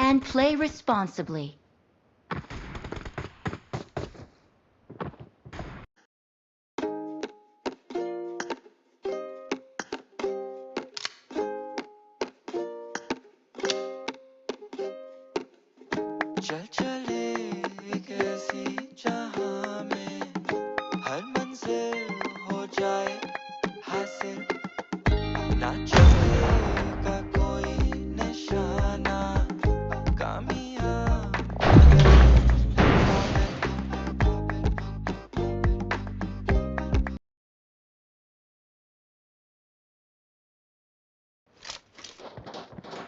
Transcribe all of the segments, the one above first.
and play responsibly.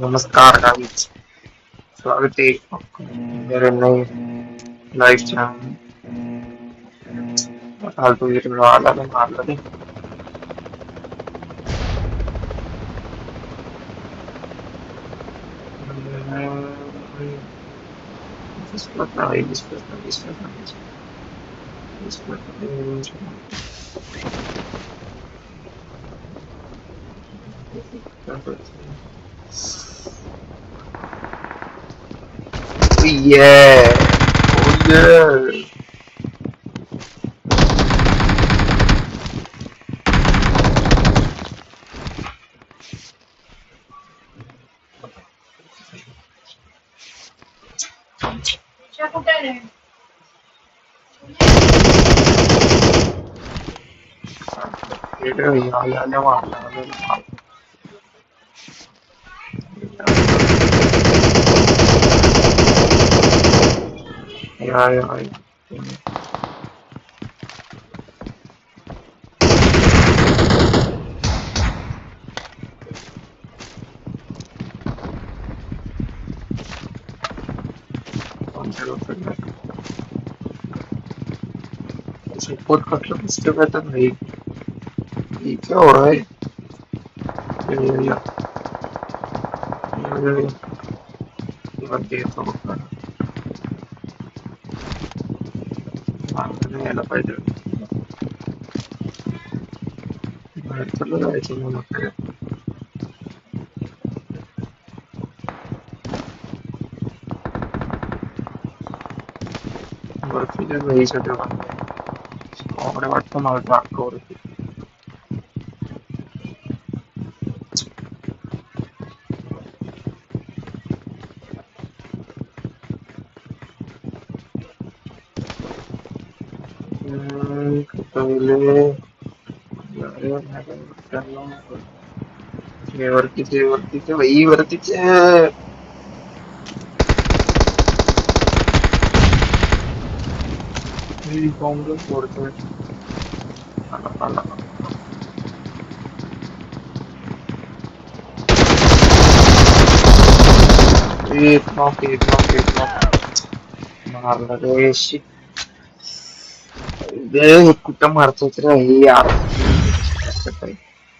नमस्कार guys स्वागत है आपका मेरे नए लाइव चैनल फालतू ये तो वाला ने मार लगे Бесплатно, и бесплатно, бесплатно, бесплатно, бесплатно. Oh yeah! Oh yeah! Chapel Here we are, Yeah, I think. support contributes to better make it's alright yeah yeah yeah yeah yeah yeah yeah yeah yeah あのね、選ばれてるんですけど、まあ、それぐらいその中で、まあ、フィルムの印象では、ね、俺はトマトはゴールキック。വിവർത്തിച്ച് വിവർത്തിച്ച് വൈ വിവർത്തിച്ച് ബോംബ് കൊടുത്തു. നോക്കി നോക്കി മാറേ ഇത് കുറ്റം മറച്ചു വെച്ചിട്ട് ഈ ആർക്കും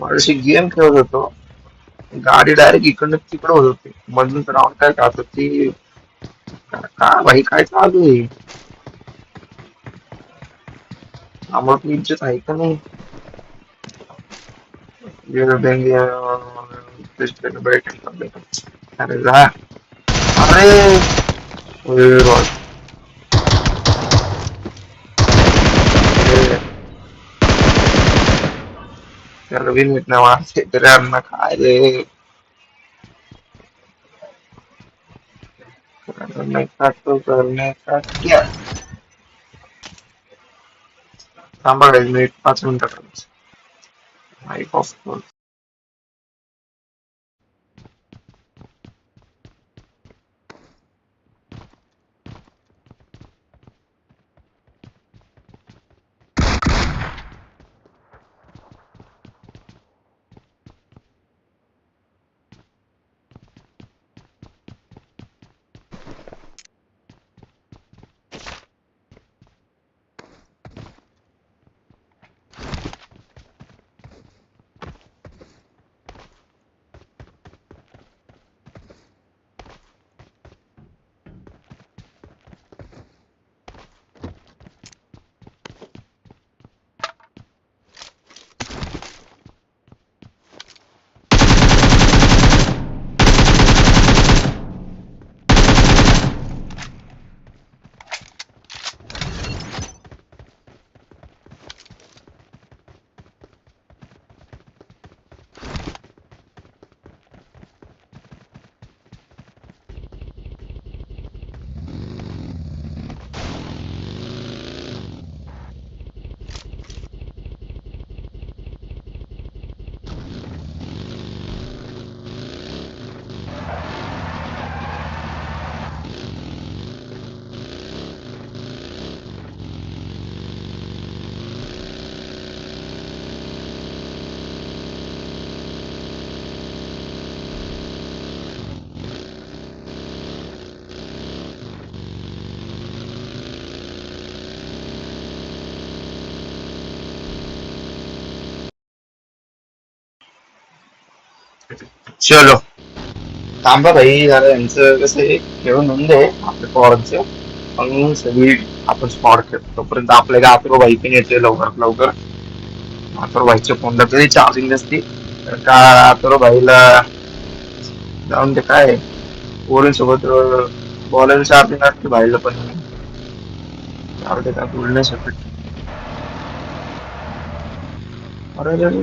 माझ्याशी गेम खेळत होतो गाडी डायरेक्ट इकडनं तिकडं होत होती मधून होती का का भाई चालू आहे आम्हाला तू इज़्ज़त आहे का नाही? Now the now I sit the damn my eyelid. Yeah. Number is made passing the terms. चलो थांबा भाई जरा यांचं कसं आहे खेळून होऊन दे आपल्या पोरांचं. मग सगळी आपण स्पॉट खेळतो तोपर्यंत आपल्या गात्र भाई पण येते लवकरात लवकर. आतर भाईच्या फोनला तरी चार्जिंग नसते. तर का आतर भाईला जाऊन ते काय? पोरीं सोबत बोलायला चार्जिंग असते भाईला पण? चालते काय बोलू नाही शकत अरे.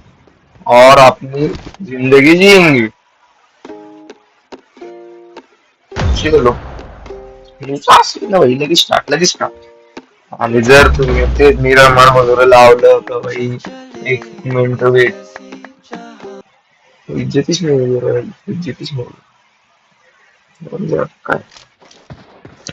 और अपनी ज़िंदगी जिएँगे। चलो। लगेच स्टार्ट लगेच स्टार्ट आणि जर तुम्ही ते निरामण वगैरे लावलं तर भाई, एक मिनिट वेट इज्जतीच जरा इज्जतीच आता काय?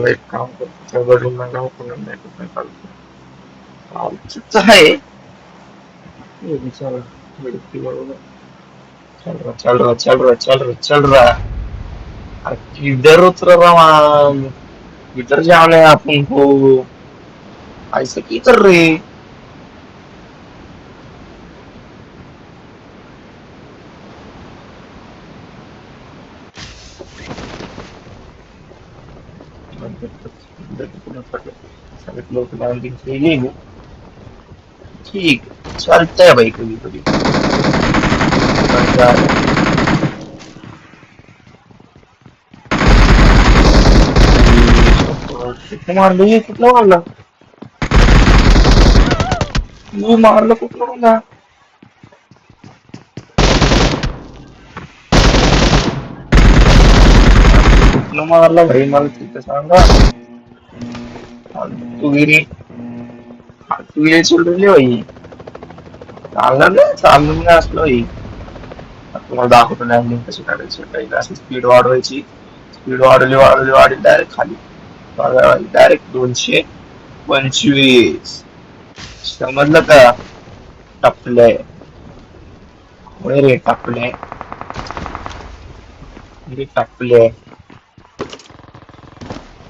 मला एक काम करतो है ये भी चल रहा चल रहा चल रहा चल रहा चल रहा किधर उतर रहा किधर रहे हैं अपन को ऐसे की केली ठीक चालतंय भाई कधी कधी कुठं मारलं हे कुठलं मारलं तू मारलं कुठलं मला कुठलं मारलं भाई मला तिथं सांगा तू गिरी सोडली भाई चाललं नाही चाललं नाही असलं भाई तुम्हाला दाखवतो लँडिंग कशी करायची पहिला अशी स्पीड वाढवायची स्पीड वाढवली वाढवली वाढली डायरेक्ट खाली डायरेक्ट दोनशे पंचवीस समजलं का टपले होय रे टपले रे टपले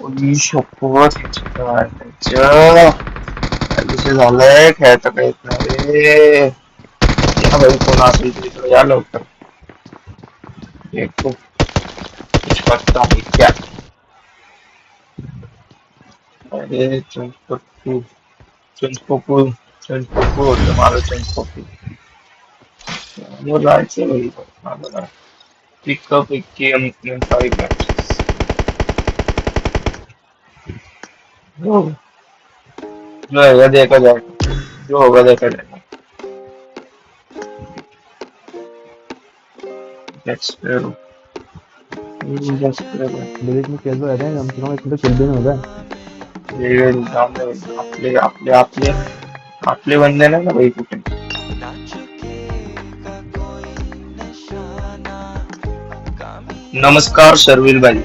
ओली शपथ काय त्याच्या दिवशी झालंय खेळता काही येत नाही रे या भाई कोण असेल तर इकडे या लवकर देखो कुछ पता है क्या अरे चंपकू चंपकू चंपकू तुम्हाला चंपकू वो जायचं भाई मला पिकअप एक गेम गेम फाईव्ह मॅचेस जो जो होगा देखा जाएगा जो होगा देखा जाएगा Let's go. Let's go. Village में खेल तो रहते हैं कम से कम इसमें तो खेल भी नहीं ये आपले आपले आपले आपले बंदे ना ना भाई निशाना कामी नमस्कार शर्विल भाई।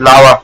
लावा।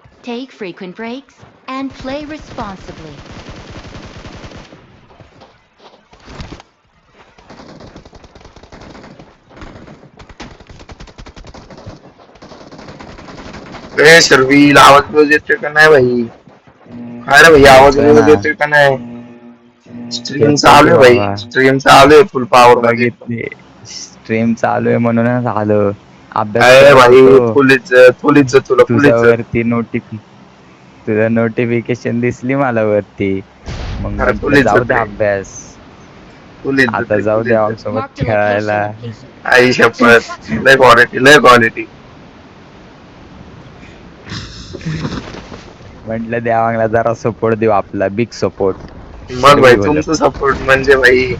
take frequent breaks, and play responsibly. ए शर्विल आवाज बिवाज येतोय का नाही भाई काय रे भाई आवाज बिवाज येतोय का नाही स्ट्रीम चालू आहे भाई स्ट्रीम चालू आहे फुल पॉवर मध्ये स्ट्रीम चालू आहे म्हणूनच आलो वरती नोटिफिकेशन तुझ्या नोटिफिकेशन दिसली मला वरती. मग जाऊ दे अभ्यास. आता जाऊ दे आमसोबत खेळायला. आई शपथ लय क्वालिटी लय क्वालिटी म्हंटल देवांगला जरा सपोर्ट देऊ आपला बिग सपोर्ट मग भाई तुमचं सपोर्ट म्हणजे भाई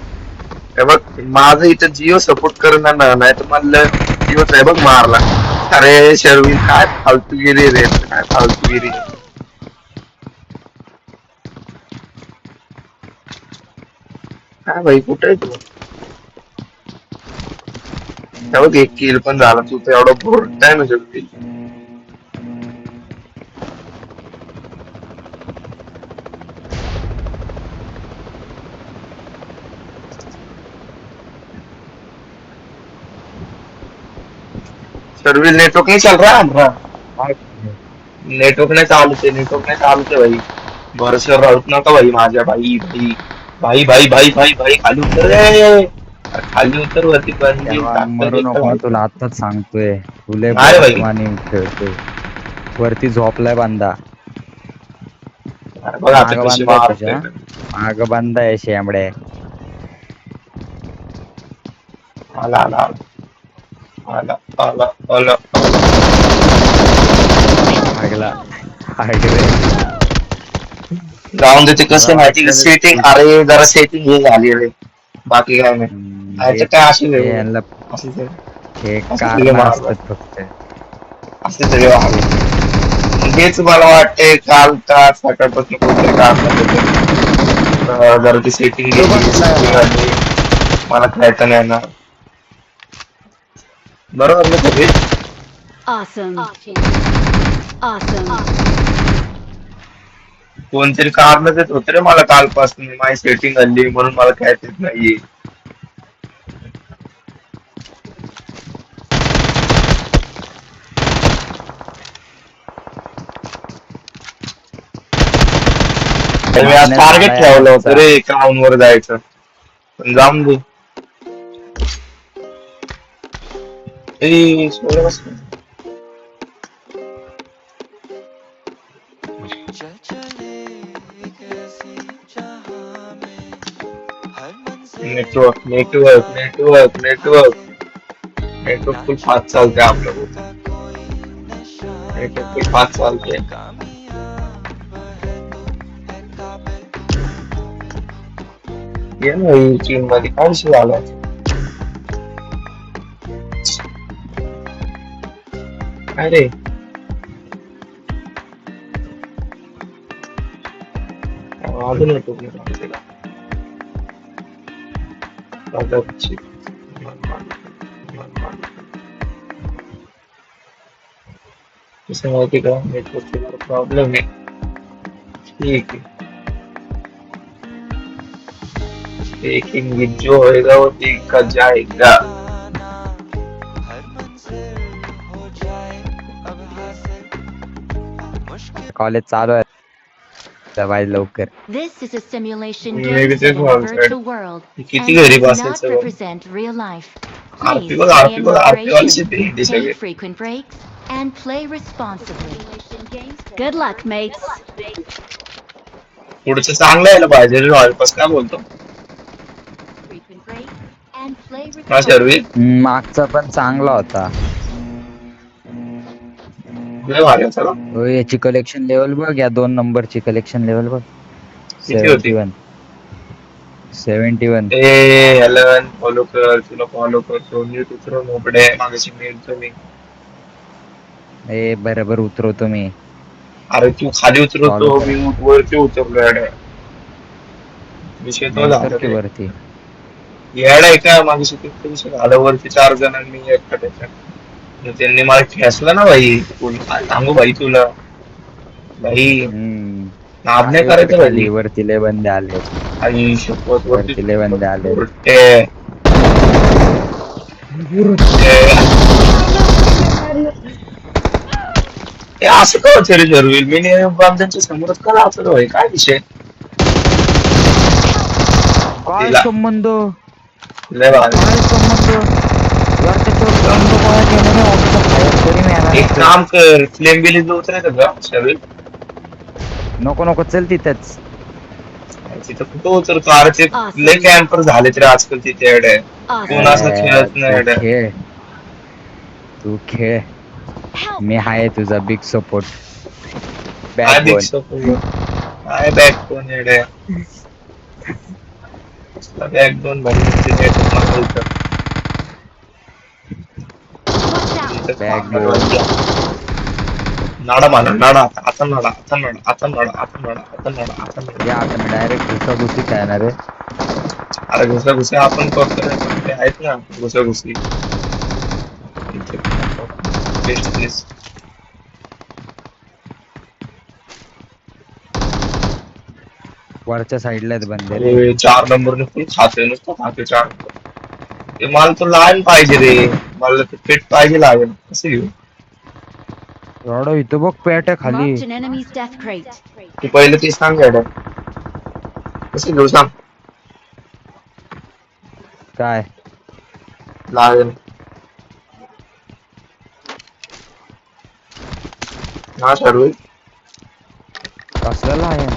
बघ माझं इथं जिओ सपोर्ट करणार नाही तर मला जिओच आहे बघ मारला. अरे शर्वी काय फालतूगिरी रे काय फालतूगिरी. काय भाई कुठे आहे तू? हे बघ एक किल पण झाला तू तर एवढा बोर्ड आहे ना शक्ती सर्विस नेटवर्क नहीं चल रहा? है हमारा नेटवर्क नाही चालू ते नेटवर्क नाही चालू ते भाई। भरोश्यावर राहूच नका भाई माझ्या भाई भाई भाई भाई भाई भाई भाई खाली उतर रे खाली उतर वरती मरू नको तुला आताच सांगतोय। तुले नाही भाई. आणि खेळतोय। वरती झोपलाय बांधा अरे बघ आता मागं कशी बांधा मारतोय. तुझ्या. माग बांधा आहे शेंबडे आला आला आला आला आला मागला हागले जाऊन देते कसं माहिती का सेटिंग अरे जरा सेटिंग हे झाली रे बाकी काय नाही काय यांना ते- हे असं कारण असतात फक्त तरी हेच मला वाटते काल का सकाळपासून कोणतरी काम अं, जरा ती सेटिंग. मला खेळता नाही येणार बरोबर ना सगळे Awesome. Awesome. कोणतरी कारण देत होते रे मला कालपासून. माझी सेटिंग हल्ली म्हणून मला खेळता येत नाहीये. तर मी आज टार्गेट ठेवलं होतं रे क्राऊन वर जायचं. पण जाऊन दे. में हर मंजिल network network network network network fast चालते आपलं का नेटवर्क फुल फास्ट चालते कामयाब है तो है काबिल ये ना ही चीन मध्ये काय विषय झाला काय रे अजून येतो मी तिला राजाची कसं माहिती का नेटवर्क प्रॉब्लेम आहे ठीक है। जो होएगा, वो देखा जाएगा। कॉलेज चालू आहे तर बाई लवकर This is a simulation Maybe game this set in a one's virtual right. world किती and गरीब does असेल not सगळं represent real life. RP Please बघ play आरपी in बघ आरपी वाली moderation, शेती सगळे take frequent breaks, and play responsibly. Good luck, mates. पुढचं चांगलं यायला पाहिजे रे रॉयल पास काय बोलतो Frequent breaks and play हा शर्वी responsibly. हम्म, मागचा पण चांगला होता लय भारी होता ना हो, याची कलेक्शन लेवल बघ या दोन नंबरची कलेक्शन लेवल बघ. किती होती? सेव्हन्टी वन सेव्हन्टी वन ए हॅलन फॉलो कर तुला फॉलो करतो. नीट उतरव मोकडे मागाशी मिळतो मी. ए बरोबर उतरवतो मी. अरे तू खाली उतरवतो Follow कर. मी वरती उतरलो याडे विषय तो झाला रे. वरती. याड आहे का? विषय झाला वरती चार जणांनी एकटा त्याच्यात त्यांनी मला ठेसलं ना भाई सांगू भाई तुला. भाई. नाद नाही करायचं भाई वरती लय बंदे आले. आई शपथ वरती लय बंदे आले. बुरटे. बुरटे. असं का होतं रे जरूर? मी बांधांच्या समोरच का लावतो भाई काय विषय? काय. संबंध? लय भारी. संबंध? एक काम कर फ्लेम बिलीज उतरायचं का शरीर नको नको चल तिथंच तिथं कुठं ते Awesome. लय कॅम्पर झाले तर आजकाल तिथे एवढे Awesome. कोण असं खेळत नाही तू एवढं. खेळ तू खेळ मी आहे तुझा बिग सपोर्ट काय बिग सपोर्ट काय बॅक कोण एवढे बॅक दोन भरले Backbone. नाडा मारा नाडा आता आता नाडा आता नाडा आता नाडा आता नाडा आता नाडा आता नाडा या आता डायरेक्ट अरे घुसा घुसा आपण करतो रे, ते आहेत ना घुसा घुसी बेस्ट प्लेस वरच्या साईडला आहेत बंदे. अरे चार नंबरने फुल खाते नुसतं खाते चार ते मला तो लाईन पाहिजे रे मला ते फिट पाहिजे लागेल. कसं घेऊ? एवढं इथं बघ पॅट आहे खाली. Marked an enemy's death crate. ती पहिले ती सांग गाड्या कसं घेऊ सांग? काय? लागेल. हा सर्व कसलं आहे